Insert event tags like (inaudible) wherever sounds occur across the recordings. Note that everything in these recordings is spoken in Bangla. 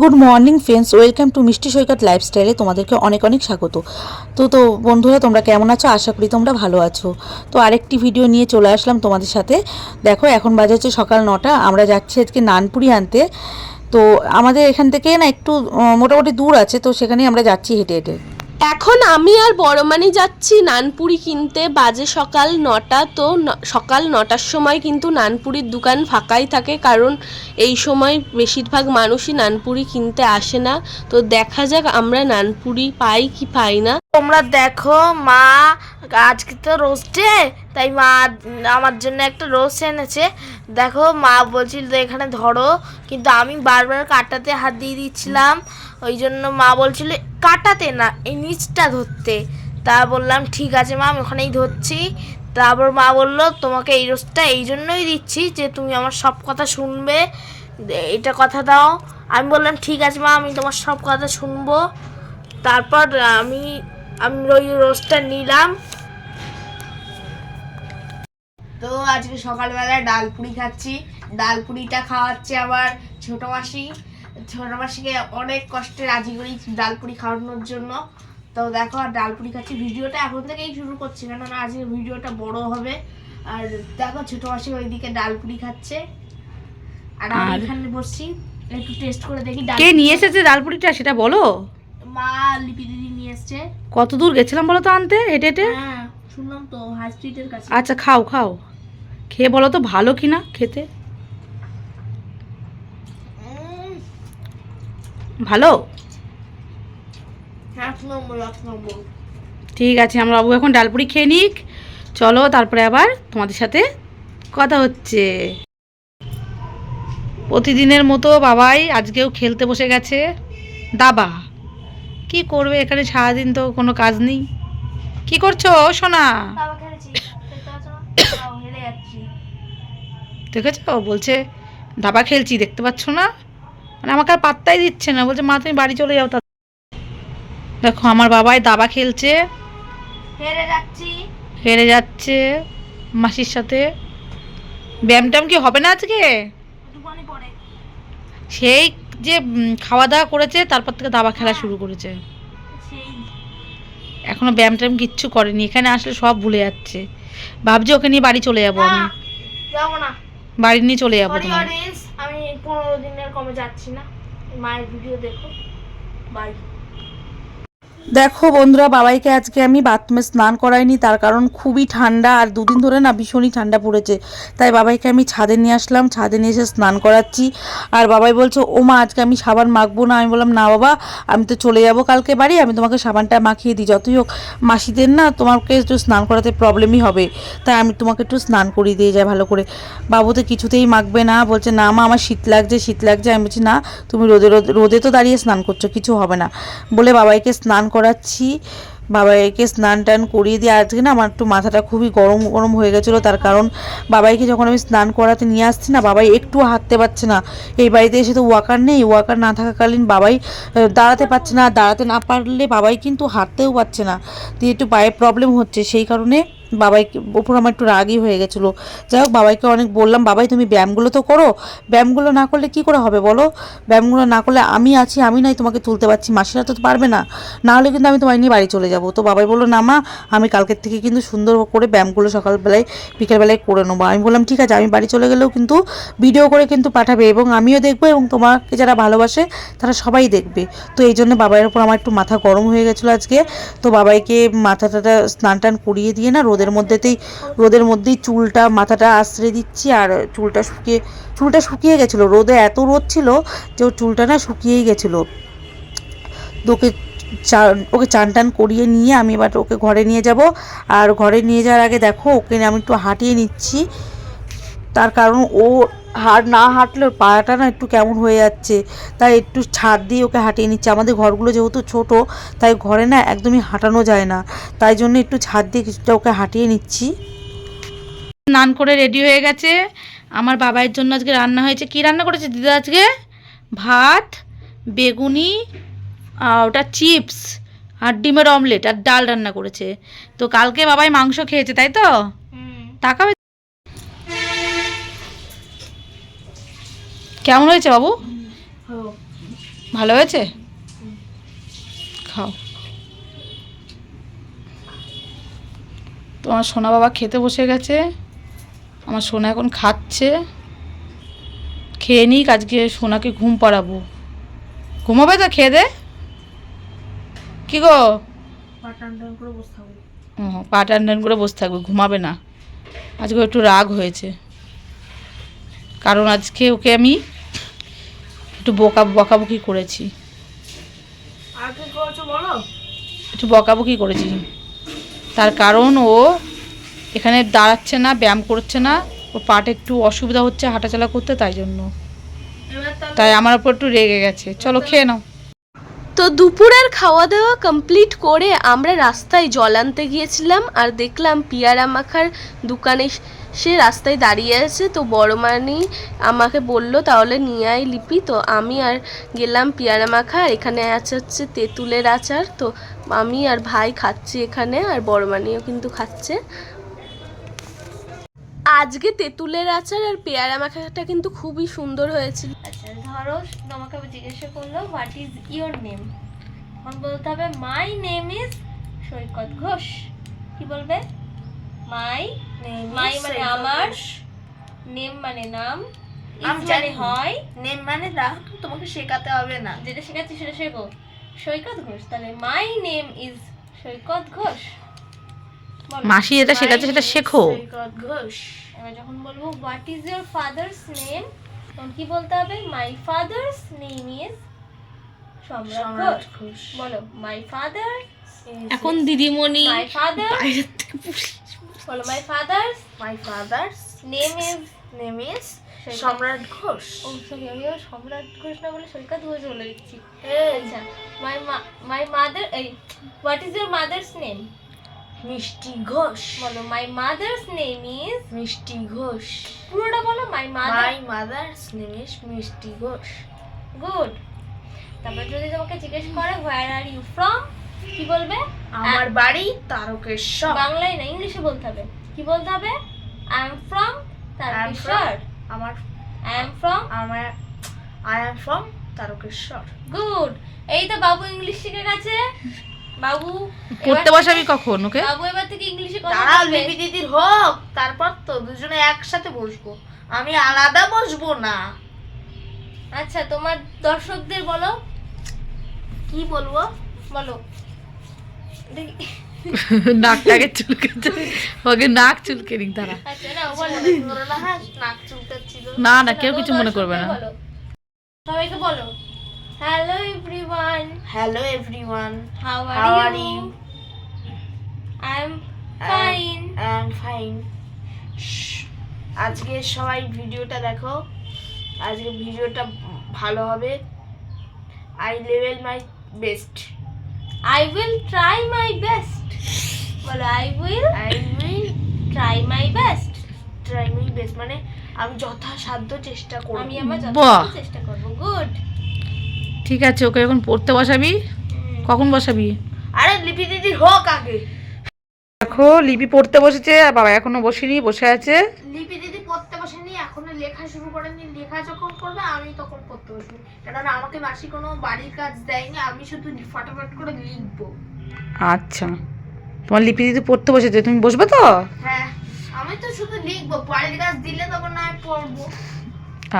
Good morning friends welcome to Mishti Saikat লাইফস্টাইলে তোমাদেরকে অনেক অনেক স্বাগত। তো তো, বন্ধুরা, তোমরা কেমন আছো? আশা করি তোমরা ভালো আছো। তো, আরেকটি ভিডিও নিয়ে চলে আসলাম তোমাদের সাথে। দেখো, এখন বাজে হচ্ছে সকাল নটা। আমরা যাচ্ছি আজকে নানপুরি আনতে। তো, আমাদের এখান থেকে না একটু মোটামুটি দূর আছে। তো, সেখানেই আমরা যাচ্ছি হেঁটে হেঁটে। এখন আমি আর বড়মানি যাচ্ছি নানপুরি কিনতে। বাজে সকাল নটা, তো সকাল নটার সময় কিন্তু নানপুরির দোকান ফাঁকাই থাকে, কারণ এই সময় বেশিরভাগ মানুষই নানপুরি কিনতে আসে না। তো দেখা যাক আমরা নানপুরি পাই কি পাই না। তোমরা দেখো, মা আজকে তো রোস্টে তাই মা আমার জন্য একটা রোস্ট এনেছে। দেখো, মা বলছিল এখানে ধরো। কিন্তু আমি বারবার কাটাতে হাত দিয়ে দিচ্ছিলাম। ওই জন্য মা বলছিল, কাটাতে না, এই নিচটা ধরতে। তা বললাম, ঠিক আছে মা আমি ওখানেই ধরছি। তারপর মা বলল, তোমাকে এই রোস্টটা এই জন্যই দিচ্ছি যে তুমি আমার সব কথা শুনবে, এটা কথা দাও। আমি বললাম, ঠিক আছে মা আমি তোমার সব কথা শুনব। তারপর আমি আমি ওই রোজটা নিলাম। তো আজকে সকালবেলায় ডালপুরি খাচ্ছি। ডাল ডালপুরিটা খাওয়াচ্ছে আবার ছোট মাসি। মাসিকে অনেক কষ্টে রাজি করি ডালপুরি খাওয়ানোর জন্য। তো দেখো আর ডালপুরি খাচ্ছি। ভিডিওটা এখন থেকেই শুরু করছি কেননা আজকে ভিডিওটা বড় হবে। আর দেখো ছোট মাসি ওইদিকে ডালপুরি খাচ্ছে। আর আমি এখানে বসছি একটু টেস্ট করে দেখি কে নিয়ে এসেছে ডালপুরিটা সেটা বলো? মা লিপি দিদি নিয়ে এসছে। কত দূর গেছিলাম বলো তো আনতে হেঁটে হেঁটে? হ্যাঁ শুনলাম তো হাই স্ট্রিটের কাছে। আচ্ছা খাও খাও। খেয়ে বলো তো ভালো কি না খেতে। ভালো? নম্বর ঠিক আছে আমরা বাবু এখন ডালপুরি খেয়ে নিক। চলো তারপরে আবার তোমাদের সাথে কথা হচ্ছে। প্রতিদিনের মতো বাবাই আজকেও খেলতে বসে গেছে। দাবা কি করবে এখানে সারাদিন তো কোনো কাজ নেই। কি করছ সোনা? (coughs) দেখেছ? বলছে দাবা খেলছি দেখতে পাচ্ছ না? মানে আমাকে আর পাত্তাই দিচ্ছে না। বলছে মা তুমি বাড়ি চলে যাও তা দেখো আমার বাবাই দাবা খেলছে। হেরে যাচ্ছি। হেরে যাচ্ছে মাসির সাথে। ব্যায়াম ট্যাম কি হবে না আজকে? সেই যে খাওয়া দাওয়া করেছে তারপর থেকে দাবা খেলা শুরু করেছে। এখনও ব্যায়াম ট্যাম কিচ্ছু করেনি। এখানে আসলে সব ভুলে যাচ্ছে। ভাবছি ওকে নিয়ে বাড়ি চলে যাব আমি। যাব না। বাড়ি নিয়ে চলে যাব তোমার আমি পনেরো দিনের কমে যাচ্ছি না। মায়ের ভিডিও দেখো। বাই দেখো বন্ধুরা, বাবাইকে আজকে আমি বাথরুমে স্নান করাইনি, তার কারণ খুবই ঠান্ডা আর দুদিন ধরে না ভীষণই ঠান্ডা পড়েছে। তাই বাবাইকে আমি ছাদে নিয়ে আসলাম, ছাদে নিয়ে এসে স্নান করাচ্ছি। আর বাবাই বলছে ও মা আজকে আমি সাবান মাখবো না। আমি বললাম, না বাবা, আমি তো চলে যাব কালকে বাড়ি, আমি তোমাকে সাবানটা মাখিয়ে দিই। যতই হোক, মাসিদের না তোমাকে একটু স্নান করাতে প্রবলেমই হবে। তাই আমি তোমাকে একটু স্নান করিয়ে দিয়ে যাই ভালো করে। বাবু তো কিছুতেই মাখবে না, বলছে, না মা, আমার শীত লাগছে শীত লাগছে। আমি বলছি, না, তুমি রোদে রোদে রোদে তো দাঁড়িয়ে স্নান করছ, কিছু হবে না। বলে বাবাইকে স্নান করাচ্ছি। বাবাইকে স্নান টান করিয়ে দিয়ে আজকে না আমার একটু মাথাটা খুবই গরম গরম হয়ে গেছিল। তার কারণ বাবাইকে যখন আমি স্নান করাতে নিয়ে আসছি না, বাবাই একটু হাঁটতে পারছে না। এই বাড়িতে এসে তো ওয়াকার নেই, ওয়াকার না থাকাকালীন বাবাই দাঁড়াতে পারছে না। দাঁড়াতে না পারলে বাবাই কিন্তু হাঁটতেও পারছে না। দিয়ে একটু পায়ে প্রবলেম হচ্ছে। সেই কারণে বাবাইকে ওপর আমার একটু রাগই হয়ে গেছিল। যাই হোক, বাবাইকে অনেক বললাম, বাবাই, তুমি ব্যায়ামগুলো তো করো। ব্যায়ামগুলো না করলে কি করে হবে বলো? ব্যায়ামগুলো না করলে আমি আছি, আমি নাই তোমাকে তুলতে পারছি, মাসিরা তো পারবে না। না হলে কিন্তু আমি তোমায় নিয়ে বাড়ি চলে যাব। তো বাবাই বলল, না মা, আমি কালকের থেকে কিন্তু সুন্দর করে ব্যায়ামগুলো সকালবেলায়, বিকেলবেলায় করে নেব। আমি বললাম, ঠিক আছে, আমি বাড়ি চলে গেলেও কিন্তু ভিডিও করে কিন্তু পাঠাবে এবং আমিও দেখব এবং তোমাকে যারা ভালোবাসে তারা সবাই দেখবে। তো এই জন্য বাবাইয়ের উপর আমার একটু মাথা গরম হয়ে গেছিল আজকে। তো বাবাইকে মাথা মাথাটা স্নান টান করিয়ে দিয়ে না রোদের মধ্যেতেই, রোদের মধ্যেই চুলটা, মাথাটা আশ্রয় দিচ্ছি আর চুলটা শুকিয়ে চুলটা শুকিয়ে গেছিল। রোদে এত রোদ ছিল যে ওর চুলটা না শুকিয়েই গেছিল। ওকে ওকে চান টান করিয়ে নিয়ে আমি এবার ওকে ঘরে নিয়ে যাব। আর ঘরে নিয়ে যাওয়ার আগে দেখো, ওকে আমি একটু হাঁটিয়ে নিচ্ছি। তার কারণ ও হাট না হাঁটলে পায়াটা না একটু কেমন হয়ে যাচ্ছে। তাই একটু ছাদ দিয়ে ওকে হাঁটিয়ে নিচ্ছে। আমাদের ঘরগুলো যেহেতু ছোট তাই ঘরে না একদমই হাঁটানো যায় না। তাই জন্য একটু ছাদ দিয়ে কিছুটা ওকে হাঁটিয়ে নিচ্ছি। স্নান করে রেডি হয়ে গেছে। আমার বাবার জন্য আজকে রান্না হয়েছে। কি রান্না করেছে দিদা আজকে? ভাত বেগুনি আর ওটা চিপস আর ডিমের অমলেট আর ডাল রান্না করেছে। তো কালকে বাবাই মাংস খেয়েছে তাই তো? তাকাবে কেমন হয়েছে বাবু? ভালো। হয়েছে? খাও। তোমার সোনা বাবা খেতে বসে গেছে। আমার সোনা এখন খাচ্ছে। খেয়ে নিক আজকে সোনাকে ঘুম পাড়াবো। ঘুমাবে তো খেয়ে দে। কি গো? ও পা টান টান করে বসে থাকবে ঘুমাবে না। আজকে একটু রাগ হয়েছে। কারণ আজকে ওকে আমি একটু বকা বকাবকি করেছি। আর কি করছ বলো? একটু বকাবকি করেছি। তার কারণ ও এখানে দাঁড়াচ্ছে না ব্যায়াম করছে না ওর পাটে একটু অসুবিধা হচ্ছে হাঁটাচলা করতে তাই জন্য। তাই আমার উপর একটু রেগে গেছে। চলো খেয়ে নাও। তো দুপুরের খাওয়া দাওয়া কমপ্লিট করে আমরা রাস্তায় জল আনতে গিয়েছিলাম আর দেখলাম পিয়ারা মাখার দোকানে সে রাস্তায় দাঁড়িয়ে আছে, তো বড় মানি আমাকে বলল, তাহলে নিয়ে আয় লিপি। তো আমি আর গেলাম পিয়ারা মাখা, এখানে আছে হচ্ছে তেঁতুলের আচার। তো আমি আর ভাই খাচ্ছি এখানে, আর বড় মানিও কিন্তু খাচ্ছে। আজকে তেঁতুলের আচার আর পেয়ারা মাখাটা কিন্তু খুবই সুন্দর হয়েছিল। আচ্ছা ধরো তোমাকে আমি জিজ্ঞাসা করল হোয়াট ইজ ইওর নেম তখন বলতে হবে my name is Saikat Ghosh. কি বলবে? মাই মাই মানে আমার নেম মানে নাম আমি মানে জানি। হয়। নেম মানে তোমাকে শেখাতে হবে না। যেটা শেখাচ্ছি সেটা শেখো। সৈকত ঘোষ তাহলে my name is Saikat Ghosh. মাসি যেটা শেখাচ্ছে সেটা শেখো। সৈকত ঘোষ। এবার যখন বলব what is your father's name তখন কি বলতে হবে? মাই father's name is Samrat Ghosh. বলো মাই ফাদার এখন দিদিমণি মাই ফাদার বলো my father's my father's name is name is Samrat Ghosh O sorry আমি সম্রাট ঘোষ না বলে সৈকত ঘোষ বলে দিচ্ছি আচ্ছা। মাই মাই মাদার এই what is your mother's name Mishti Ghosh. বলো মাই mother's name is Mishti Ghosh. পুরোটা বলো my mother my mother's name is Mishti Ghosh. Good তারপর যদি তোমাকে জিজ্ঞেস করে হোয়ার আর ইউ ফ্রম কি বলবে? আমার বাড়ি তারকেশ্বর। বাংলায় না ইংলিশে বলতে হবে। কি বলতে হবে? I am from Tarakeswar. আমার আই এম ফ্রম আমার I am from Tarakeswar. Good এই তো বাবু ইংলিশ শিখে গেছে। বাবু পড়তে এবার বসাবি থেকে- কখন ওকে? বাবু এবার থেকে ইংলিশে কথা দাঁড়াও বলবে। লিপি দিদির হোক তারপর তো দুজনে একসাথে বসবো। আমি আলাদা বসবো না। আচ্ছা তোমার দর্শকদের বলো। কি বলব? বলো। (laughs) নাকটাকে চুলকেছে ওকে নাক চুলকে নিক তারা। আচ্ছা না না হ্যাঁ না না কেউ কিছু মনে করবে না। সবাইকে বলো। Hello everyone hello everyone how how are you I am fine I am fine আজকে সবাই ভিডিওটা দেখো। আজকে ভিডিওটা ভালো হবে। I level my best I will try my best বলো I will I will try my best try my best মানে আমি যথাসাধ্য চেষ্টা করব। আমি আমার। যথাসাধ্য চেষ্টা করব। গুড ঠিক আছে ওকে এখন পড়তে বসাবি? কখন বসাবি? আরে লিপি দিদি হোক আগে। দেখো লিপি পড়তে বসেছে আর বাবা এখনও বসেনি বসে আছে। লিপি দিদি লেখা শুরু করেনি লেখা যখন করবে আমি তখন পড়তে বসবো। কেননা আমাকে মাসি কোনো বাড়ির কাজ দেয়নি আমি শুধু ফাটাফাট করে লিখব। আচ্ছা। তোমার লিপি দিদি পড়তে বসেছে তুমি বসবে তো? হ্যাঁ আমি তো শুধু লিখব বাড়ির কাজ দিলে তখন না পড়ব।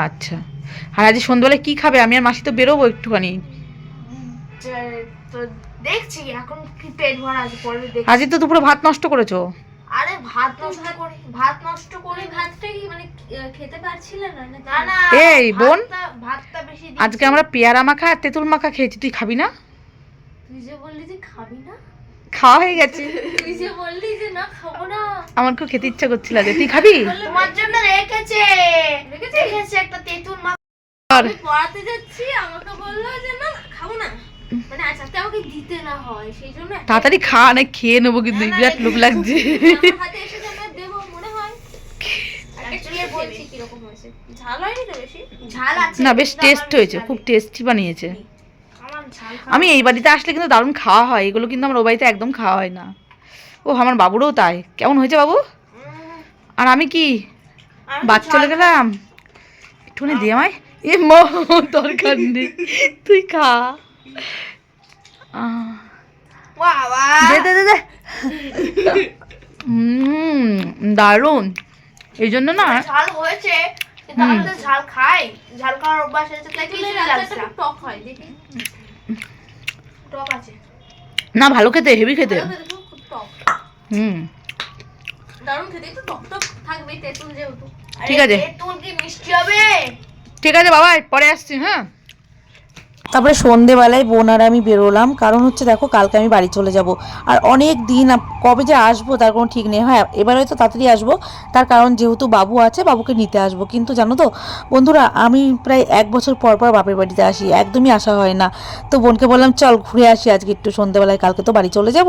আচ্ছা। আর আজ সন্ধ্যাবেলায় কি খাবে? আমি আর মাসি তো বেরোবো একটুখানি। তো দেখছি এখন কি পেট ভরা আছে পরে আজই তো দুপুরে ভাত নষ্ট করেছ। আরে ভাত নষ্ট করি ভাত নষ্ট করি। ভাতটা কি মানে খেতে পারছিলে না? না এই, বোন। ভাতটা- ভাতটা বেশি। আজকে আমরা পেয়ারা মাখা আর তেঁতুল মাখা খেয়েছি তুই খাবি না? তুই যে বললি যে খাবি না? খাওয়া হয়ে গেছে। তুই যে বললি যে না খাব না। আমার খুব খেতে ইচ্ছা করছিল আজকে। তুই খাবি? তোমার জন্য রেখেছে। রেখেছে? একটা তেঁতুল আমি পড়াতে যাচ্ছি আমাকে বলল যে যাতে আমাকে দিতে না হয় সেই জন্য তাড়াতাড়ি খাওয়া না খেয়ে নেব কিন্তু বিরাট লোক লাগছে। হাতে এসে যে দেবো মনে হয়। একটা Actually খেয়ে বলছি কীরকম হয়েছে। ঝাল হয়নি তো বেশি? ঝাল আছে না বেশ টেস্ট হয়েছে খুব টেস্টি বানিয়েছে। আমি এই বাড়িতে আসলে কিন্তু দারুণ খাওয়া হয় এগুলো কিন্তু আমার ও বাড়িতে একদম খাওয়া হয় না। ও আমার বাবুরও তাই। কেমন হয়েছে বাবু? আর আমি কি? বাদ চলে গেলাম। একটুখানি দিয়ে আমায়। এ মো দরকার নেই। তুই খা। দে দে দে দে হুম দারুণ এই জন্য না ঝাল হয়েছে কিন্তু তো ঝাল খাই ঝাল খাওয়ার অভ্যাস আছে তাই কিছুই লাগছে না। টক হয় দেখি টক আছে না ভালো খেতে হেভি খেতে হুম দারুণ খেতে একটু টক টক থাকবে তেঁতুল যেহেতু ঠিক আছে। তেঁতুল কি মিষ্টি হবে ঠিক আছে বাবা পরে আসছি হ্যাঁ তারপরে সন্ধেবেলায় বোন আর আমি বেরোলাম। কারণ হচ্ছে দেখো, কালকে আমি বাড়ি চলে যাব। আর অনেক দিন কবে যে আসব তার কোনো ঠিক নেই। হ্যাঁ এবার হয়তো তাড়াতাড়ি আসব। তার কারণ যেহেতু বাবু আছে, বাবুকে নিতে আসব। কিন্তু জানো তো, বন্ধুরা, আমি প্রায় এক বছর পর পর বাপের বাড়িতে আসি। একদমই আসা হয় না। তো বোনকে বললাম, চল ঘুরে আসি আজকে একটু সন্ধেবেলায়, কালকে তো বাড়ি চলে যাব।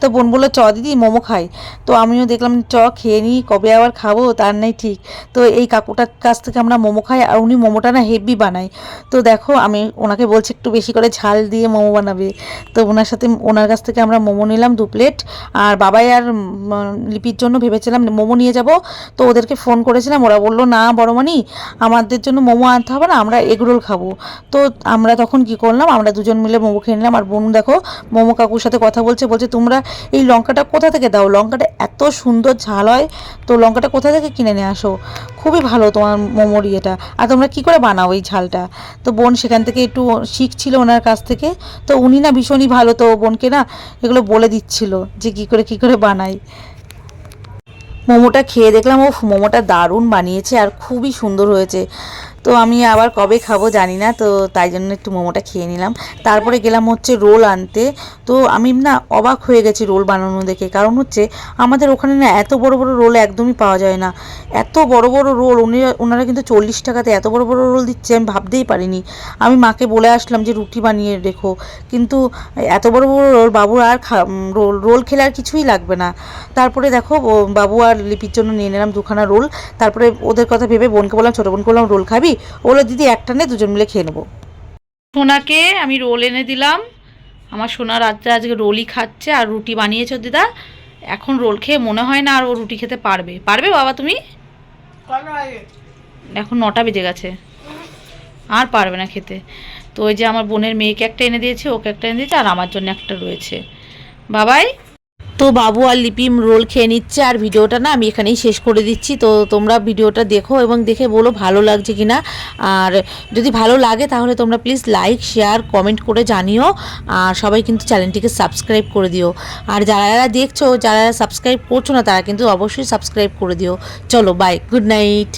তো বোন বলল, চ দিদি, মোমো খাই। তো আমিও দেখলাম, চ, খেয়ে নিই, কবে আবার খাব? তার নেই ঠিক। তো এই কাকুটার কাছ থেকে আমরা মোমো খাই, আর উনি মোমোটা না হেভি বানাই তো দেখো, আমি ওনাকে বলছি, একটু বেশি করে ঝাল দিয়ে মোমো বানাবে। তো ওনার সাথে, ওনার কাছ থেকে আমরা মোমো নিলাম দু প্লেট। আর বাবাই আর লিপির জন্য ভেবেছিলাম মোমো নিয়ে যাব। তো ওদেরকে ফোন করেছিলাম, ওরা বলল, না বড়মানি আমাদের জন্য মোমো আনতে হবে না, আমরা এগরোল খাব। তো আমরা তখন কি করলাম, আমরা দুজন মিলে মোমো খেয়ে নিলাম। আর বোন, দেখো, মোমো কাকুর সাথে কথা বলছে বলছে, তোমরা এই লঙ্কাটা কোথা থেকে দাও? লঙ্কাটা এত সুন্দর ঝাল হয়, তো লঙ্কাটা কোথা থেকে কিনে নিয়ে আসো? খুবই ভালো তোমার মোমোর ইয়েটা। আর তোমরা কী করে বানাও এই ঝালটা? তো বোন সেখান থেকে একটু শিখছিল ওনার কাছ থেকে। তো উনি না ভীষণই ভালো, তো বোনকে না এগুলো বলে দিচ্ছিল যে কি করে কি করে বানাই। মোমোটা খেয়ে দেখলাম ও মোমোটা দারুণ বানিয়েছে আর খুবই সুন্দর হয়েছে। তো আমি আবার কবে খাব জানি না, তো তাই জন্য একটু মোমোটা খেয়ে নিলাম। তারপরে গেলাম হচ্ছে রোল আনতে। তো আমি না অবাক হয়ে গেছি রোল বানানো দেখে, কারণ হচ্ছে আমাদের ওখানে না এত বড় বড় রোল একদমই পাওয়া যায় না। এত বড় বড় রোল, উনি ওনারা কিন্তু চল্লিশ টাকাতে এত বড় বড় রোল দিচ্ছে, আমি ভাবতেই পারিনি। আমি মাকে বলে আসলাম যে, রুটি বানিয়ে রেখো। কিন্তু এত বড় বড় রোল বাবুর আর রোল রোল খেলে আর কিছুই লাগবে না। তারপরে দেখো বাবু আর লিপির জন্য নিয়ে নিলাম দুখানা রোল। তারপরে ওদের কথা ভেবে বোনকে বললাম, ছোটো বোনকে বললাম, রোল খাবি? ও বলল দিদি একটা নে, দুজন মিলে খেয়ে নেব। সোনাকে আমি রোল এনে দিলাম। আমার সোনা রাত্রে আজকে রোলই খাচ্ছে আর রুটি বানিয়েছ দিদা। এখন রোল খেয়ে মনে হয় না আর ও রুটি খেতে পারবে। পারবে বাবা তুমি? এখন নটা বেজে গেছে। আর পারবে না খেতে। তো ওই যে আমার বোনের মেয়েকে একটা এনে দিয়েছে, ওকে একটা এনে দিয়েছে, আর আমার জন্য একটা রয়েছে। বাবাই? তো বাবু আর লিপি রোল খেয়ে নিচ্ছে আর ভিডিওটা না আমি এখানেই শেষ করে দিচ্ছি। তো তোমরা ভিডিওটা দেখো এবং দেখে বলো ভালো লাগছে কি না আর যদি ভালো লাগে তাহলে তোমরা প্লিজ লাইক শেয়ার কমেন্ট করে জানিও। আর সবাই কিন্তু চ্যানেলটিকে সাবস্ক্রাইব করে দিও। আর যারা যারা দেখছ, যারা সাবস্ক্রাইব করছ না তারা কিন্তু অবশ্যই সাবস্ক্রাইব করে দিও। চলো বাই গুড নাইট